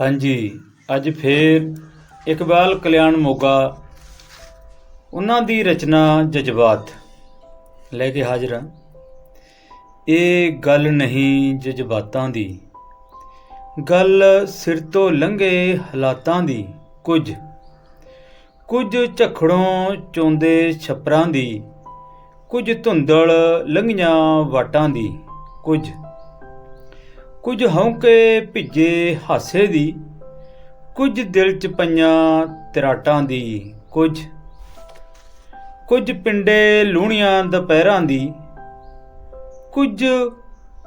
ਹਾਂਜੀ, ਅੱਜ ਫੇਰ ਇਕਬਾਲ ਕਲਿਆਣ ਮੋਗਾ, ਉਹਨਾਂ ਦੀ ਰਚਨਾ ਜਜ਼ਬਾਤ। ਲੈ ਕੇ ਹਾਜ਼ਰ ਹਾਂ। ਇਹ ਗੱਲ ਨਹੀਂ ਜਜ਼ਬਾਤਾਂ ਦੀ। ਗੱਲ ਸਿਰ ਤੋਂ ਲੰਘੇ ਹਾਲਾਤਾਂ ਦੀ, ਕੁਝ। ਕੁਝ ਝਖੜੋਂ ਚੋਂਦੇ ਛਪਰਾਂ ਦੀ, ਕੁਝ ਧੁੰਦਲ ਲੰਘੀਆਂ ਵਾਟਾਂ ਦੀ, ਕੁਝ। ਕੁਝ ਹੌਂਕੇ ਭਿੱਜੇ ਹਾਸੇ ਦੀ, ਕੁਝ ਦਿਲ ਚ ਪਈਆਂ ਤਰਾਟਾਂ ਦੀ, ਕੁਝ ਕੁਝ ਪਿੰਡੇ ਲੂਣੀਆਂ ਦੁਪਹਿਰਾਂ ਦੀ, ਕੁਝ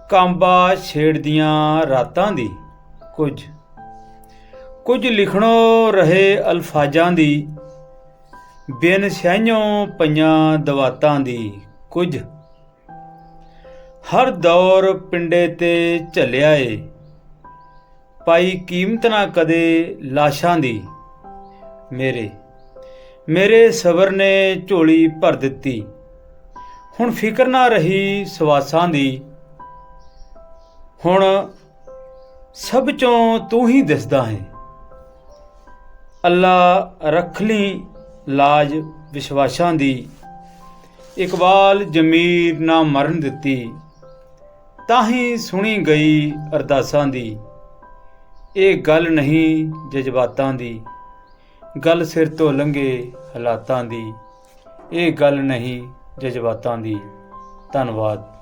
ਕਾਂਬਾ ਛੇੜਦੀਆਂ ਰਾਤਾਂ ਦੀ, ਕੁਝ ਕੁਝ ਲਿਖਣੋ ਰਹੇ ਅਲਫਾਜ਼ਾਂ ਦੀ, ਬਿਨ ਸਿਆਹੀਆਂ ਪਈਆਂ ਦਵਾਤਾਂ ਦੀ, ਕੁਝ ਹਰ ਦੌਰ ਪਿੰਡੇ ਤੇ ਝੱਲਿਆ ਏ ਪਾਈ ਕੀਮਤ ਨਾ ਕਦੇ ਲਾਸ਼ਾਂ ਦੀ। ਮੇਰੇ ਮੇਰੇ ਸਬਰ ਨੇ ਝੋਲੀ ਭਰ ਦਿੱਤੀ। ਹੁਣ ਫਿਕਰ ਨਾ ਰਹੀ ਸਵਾਸਾਂ ਦੀ। ਹੁਣ ਸਭ ਚੋਂ ਤੂੰ ਹੀ ਦਿਸਦਾ ਹੈ। ਅੱਲਾ ਰੱਖ ਲਈ ਲਾਜ ਵਿਸ਼ਵਾਸਾਂ ਦੀ। ਇਕਬਾਲ ਜਮੀਰ ਨਾ ਮਰਨ ਦਿੱਤੀ। ਤਾਂ ਹੀ ਸੁਣੀ ਗਈ ਅਰਦਾਸਾਂ ਦੀ। ਇਹ ਗੱਲ ਨਹੀਂ ਜਜ਼ਬਾਤਾਂ ਦੀ। ਗੱਲ ਸਿਰ ਤੋਂ ਲੰਘੇ ਹਾਲਾਤਾਂ ਦੀ। ਇਹ ਗੱਲ ਨਹੀਂ ਜਜ਼ਬਾਤਾਂ ਦੀ। ਧੰਨਵਾਦ।